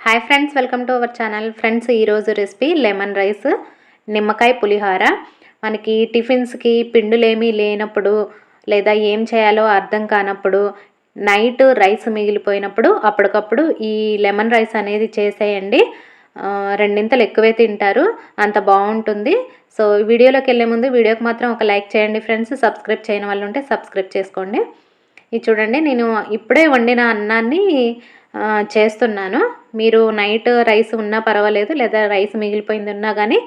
Hi friends welcome to our channel friends ఈరోజు recipe lemon rice నిమ్మకాయ పులిహార. మనకి టిఫిన్స్కి పిండులేమీ లేనప్పుడు లేదా ఏం చేయాలో అర్థం కానప్పుడు నైట్ రైస్ మిగిలిపోయినప్పుడు అప్పటికప్పుడు ఈ లెమన్ రైస్ అనేది చేసేయండి. రెండింతలు ఎక్కువే తింటారు అంత బాగుంటుంది. సో వీడియోలోకి వెళ్ళే ముందు వీడియోకి మాత్రం ఒక లైక్ చేయండి ఫ్రెండ్స్ సబ్స్క్రైబ్ చేయని వాళ్ళు ఉంటే సబ్స్క్రైబ్ చేసుకోండి. ఇది చూడండి నేను ఇప్పుడే వండిన అన్నాన్ని చేస్తున్నాను. మీరు నైట్ రైస్ ఉన్నా పర్వాలేదు లేదా రైస్ మిగిలిపోయింది ఉన్నా కానీ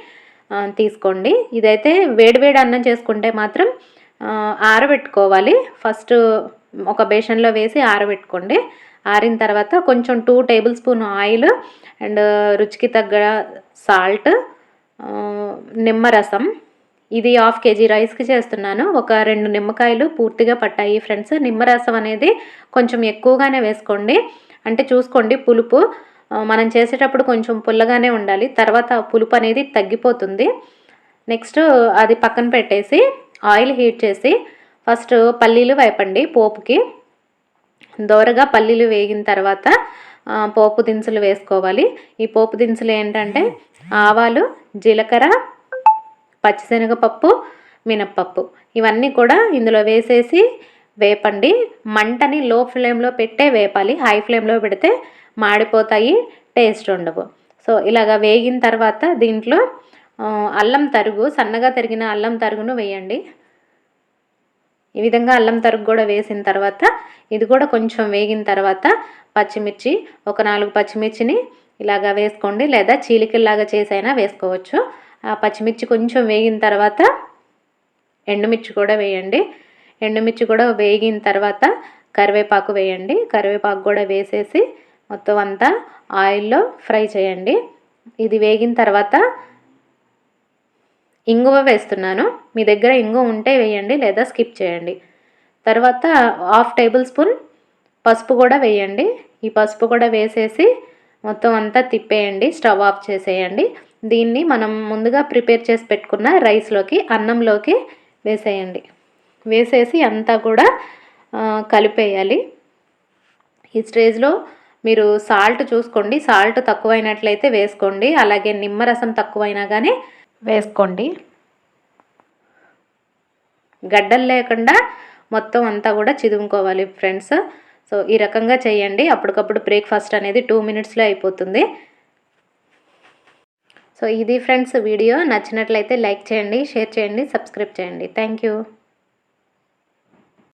తీసుకోండి. ఇదైతే వేడివేడి అన్నం చేసుకుంటే మాత్రం ఆరబెట్టుకోవాలి. ఫస్ట్ ఒక బేషన్లో వేసి ఆరబెట్టుకోండి. ఆరిన తర్వాత కొంచెం two tablespoon oil and రుచికి తగ్గ సాల్ట్ నిమ్మరసం. ఇది హాఫ్ కేజీ రైస్కి చేస్తున్నాను. ఒక రెండు నిమ్మకాయలు పూర్తిగా పట్టాయి ఫ్రెండ్స్. నిమ్మరసం అనేది కొంచెం ఎక్కువగానే వేసుకోండి. అంటే చూసుకోండి పులుపు. మనం చేసేటప్పుడు కొంచెం పుల్లగానే ఉండాలి. తర్వాత పులుపు అనేది తగ్గిపోతుంది. నెక్స్ట్ అది పక్కన పెట్టేసి ఆయిల్ హీట్ చేసి ఫస్ట్ పల్లీలు వేపండి పోపుకి. దోరగా పల్లీలు వేగిన తర్వాత పోపు దినుసులు వేసుకోవాలి. ఈ పోపు దినుసులు ఏంటంటే ఆవాలు జీలకర్ర పచ్చిశనగపప్పు మినప్పప్పు. ఇవన్నీ కూడా ఇందులో వేసేసి వేపండి. మంటని లో ఫ్లేమ్లో పెట్టే వేపాలి. హై ఫ్లేమ్లో పెడితే మాడిపోతాయి. టేస్ట్ ఉండవు. సో ఇలాగ వేగిన తర్వాత దీంట్లో అల్లం తరుగు సన్నగా తరిగిన అల్లం తరుగును వేయండి. ఈ విధంగా అల్లం తరుగు కూడా వేసిన తర్వాత ఇది కూడా కొంచెం వేగిన తర్వాత పచ్చిమిర్చి ఒక నాలుగు పచ్చిమిర్చిని ఇలాగా వేసుకోండి. లేదా చీలికల్లాగా చేసైనా వేసుకోవచ్చు. ఆ పచ్చిమిర్చి కొంచెం వేగిన తర్వాత ఎండుమిర్చి కూడా వేయండి. ఎండుమిర్చి కూడా వేగిన తర్వాత కరివేపాకు వేయండి. కరివేపాకు కూడా వేసేసి మొత్తం అంతా ఆయిల్లో ఫ్రై చేయండి. ఇది వేగిన తర్వాత ఇంగువ వేస్తున్నాను. మీ దగ్గర ఇంగువ ఉంటే వేయండి లేదా స్కిప్ చేయండి. తర్వాత హాఫ్ టేబుల్ స్పూన్ పసుపు కూడా వేయండి. ఈ పసుపు కూడా వేసేసి మొత్తం అంతా తిప్పేయండి. స్టవ్ ఆఫ్ చేసేయండి. దీన్ని మనం ముందుగా ప్రిపేర్ చేసి పెట్టుకున్న రైస్లోకి అన్నంలోకి వేసేయండి. వేసేసి అంతా కూడా కలిపేయాలి. ఈ స్టేజ్లో మీరు సాల్ట్ చూసుకోండి. సాల్ట్ తక్కువైనట్లయితే వేసుకోండి. అలాగే నిమ్మరసం తక్కువైనా కానీ వేసుకోండి. గడ్డలు లేకుండా మొత్తం అంతా కూడా చిదుముకోవాలి ఫ్రెండ్స్. సో ఈ రకంగా చేయండి. అప్పటికప్పుడు బ్రేక్ఫాస్ట్ అనేది టూ మినిట్స్లో అయిపోతుంది. సో ఇది ఫ్రెండ్స్ వీడియో. నచ్చినట్లయితే లైక్ చేయండి షేర్ చేయండి సబ్స్క్రైబ్ చేయండి. Thank you.